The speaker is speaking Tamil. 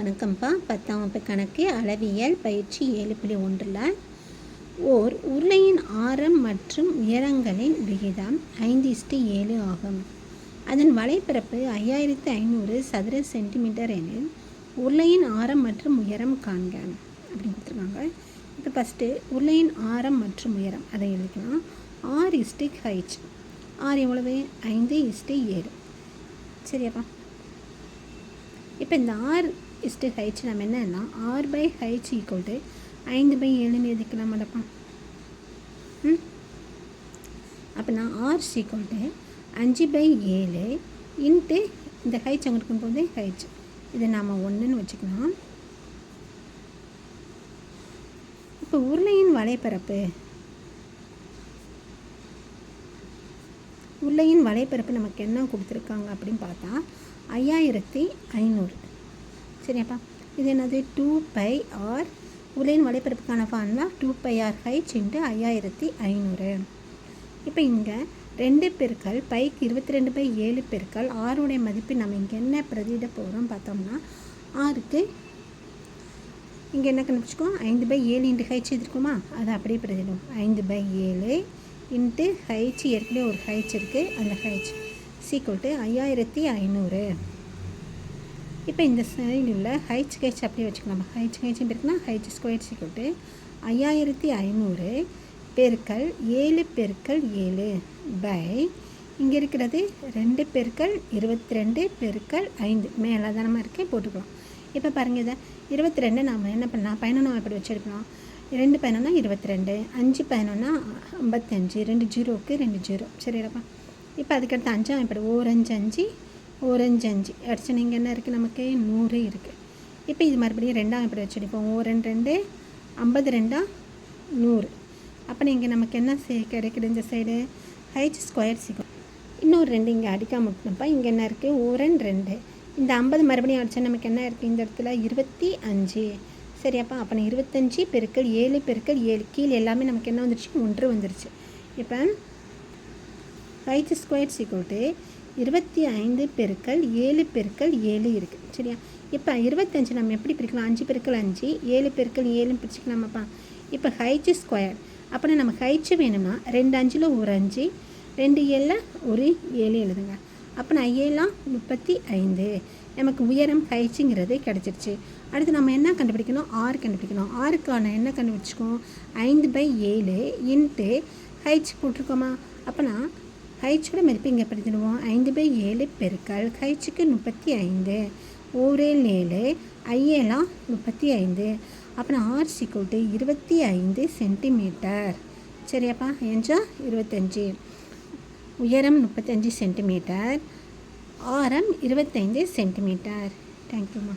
வணக்கம்ப்பா. பத்தாம் வகுப்பு கணக்கு அளவியல் பயிற்சி ஏழு புள்ளி ஒன்றில். ஓர் உருளையின் ஆரம் மற்றும் உயரங்களின் விகிதம் ஐந்து இஸ்டு ஏழு ஆகும். அதன் வலைப்பரப்பு ஐயாயிரத்து ஐநூறு சதுர சென்டிமீட்டர் எனில் உருளையின் ஆரம் மற்றும் உயரம் காண்க. அப்படின்னு கொடுத்துருக்காங்க. இப்போ ஃபஸ்ட்டு உருளையின் ஆரம் மற்றும் உயரம் அதை எழுதிக்கலாம். ஆர் இஸ்டு ஹைச் ஆர் எவ்வளவு? ஐந்து இஸ்டு ஏழு. சரியாப்பா. இப்போ இந்த ஆறு இஸ்டு ஹைச் நம்ம என்னன்னா R by H equal to ஐந்து பை ஏழுன்னு எதுக்கலாம் மடப்பா. ம்? அப்போ நான் ஆர் ஈக்குவல் டு அஞ்சு பை ஏழு இன்ட்டு இந்த ஹைச் அங்கே இருக்கும்போது ஹைச் இதை நாம் ஒன்றுன்னு வச்சுக்கலாம். இப்போ உருளையின் வலைப்பரப்பு. உருளையின் வலைப்பரப்பு நமக்கு என்ன கொடுத்துருக்காங்க அப்படின்னு பார்த்தா ஐயாயிரத்தி ஐநூறு. சரியாப்பா. இது என்னது? டூ பை ஆர் உலையின் வலைப்பரப்புக்கான formula two by R H into ஐயாயிரத்தி ஐநூறு. இப்போ இங்கே ரெண்டு பெருக்கள் பைக்கு இருபத்தி ரெண்டு பை ஏழு பெருக்கள் ஆறுடைய மதிப்பு நம்ம இங்கே என்ன பிரதியிட போகிறோம் பார்த்தோம்னா ஆறுக்கு இங்கே என்ன கண்டுபிடிச்சிக்கோம் ஐந்து பை ஏழு இன்ட்டு ஹைச் எதிர்க்குமா? அதை அப்படியே பிரதிடும் ஐந்து பை ஏழு இன்ட்டு ஹைச் ஏற்கனவே ஒரு ஹைச் இருக்குது அந்த ஹைச் சீக்குவல் ஐயாயிரத்தி ஐநூறு. இப்போ இந்த சைடில் உள்ள ஹைச் ஹைச் அப்படியே வச்சுக்கலாம். ஹைச் ஹைச் இருக்குன்னா ஹைச் ஸ்கொயர் சிக்கிட்டு ஐயாயிரத்தி ஐநூறு பெருக்கல் ஏழு பெருக்கல் ஏழு பை இங்கே இருக்கிறது ரெண்டு பெருக்கள் இருபத்தி ரெண்டு பெருக்கள் ஐந்து. மேலே தானமாக இருக்கே போட்டுக்கலாம். இப்போ பாருங்கள் இதை. இருபத்தி ரெண்டு நாம் என்ன பண்ணலாம்? பயணம் எப்படி வச்சுருக்கலாம் ரெண்டு பயணம்னா இருபத்தி ரெண்டு அஞ்சு பயணம்னா ஐம்பத்தஞ்சு ரெண்டு ஜீரோவுக்கு ரெண்டு ஜீரோ. சரியாப்பா. இப்போ அதுக்கடுத்து அஞ்சாம் எப்படி? ஓரஞ்சு அஞ்சு ஓரஞ்சு அஞ்சு. அடிச்சு நீங்கள் என்ன இருக்குது நமக்கு நூறு இருக்குது இப்போ இது மறுபடியும் ரெண்டாம் இப்படி வச்சுருப்போம் ஓ ரெண்டு ரெண்டு. ஐம்பது ரெண்டா? நூறு. அப்போ நீங்கள் நமக்கு என்ன சே கிடைக்குது இந்த சைடு ஹைச் ஸ்கொயர் சிக்கும் இன்னொரு ரெண்டு இங்கே அடிக்காம விட்டோம்ப்பா இங்கே என்ன இருக்குது ஓ ரெண்டு ரெண்டு. இந்த ஐம்பது மறுபடியும் அடித்தா நமக்கு என்ன இருக்குது இந்த இடத்துல இருபத்தி அஞ்சு. சரி அப்போ அப்போ நான் இருபத்தஞ்சி பெருக்கள் ஏழு பெருக்கள் ஏழு. கீழே எல்லாமே நமக்கு என்ன வந்துருச்சு? ஒன்று வந்துருச்சு. இப்போ ஹைச் ஸ்கொயர் சீக்கோட்டு இருபத்தி ஐந்து பெருக்கள் ஏழு பெருக்கள் ஏழு இருக்குது சரியா? இப்போ இருபத்தஞ்சு நம்ம எப்படி பிரிக்கலாம்? அஞ்சு பெருக்கள் அஞ்சு ஏழு பெருக்கள் ஏழுன்னு பிரிச்சுக்கலாமாப்பா? இப்போ ஹைச்சு ஸ்கொயர் அப்படின்னா நம்ம ஹைச்சு வேணும்னா ரெண்டு அஞ்சில் ஒரு அஞ்சு ரெண்டு ஏழில் ஒரு ஏழு எழுதுங்க. அப்போ நான் ஏழாம் முப்பத்தி ஐந்து. நமக்கு உயரம் ஹைச்சுங்கிறது கிடச்சிருச்சு. அடுத்து நம்ம என்ன கண்டுபிடிக்கணும்? ஆறு கண்டுபிடிக்கணும். ஆறுக்கான என்ன கண்டுபிடிச்சிக்கோம் ஐந்து பை ஏழு இன்ட்டு ஹைச் போட்டிருக்கோமா? அப்போனா ஹைச்சோட மதிப்பு இங்கே படித்திடுவோம் ஐந்து பை ஏழு பெருக்கள் ஹைச்சுக்கு முப்பத்தி ஐந்து. ஓரேல் ஏழு ஐஏலாம் முப்பத்தி ஐந்து. அப்புறம் ஆர் சிக்கோட்டு இருபத்தி ஐந்து சென்டிமீட்டர் சரியாப்பா எஞ்சா இருபத்தஞ்சி உயரம் முப்பத்தஞ்சு சென்டிமீட்டர் ஆரம் இருபத்தைந்து சென்டிமீட்டர் தேங்க்யூம்மா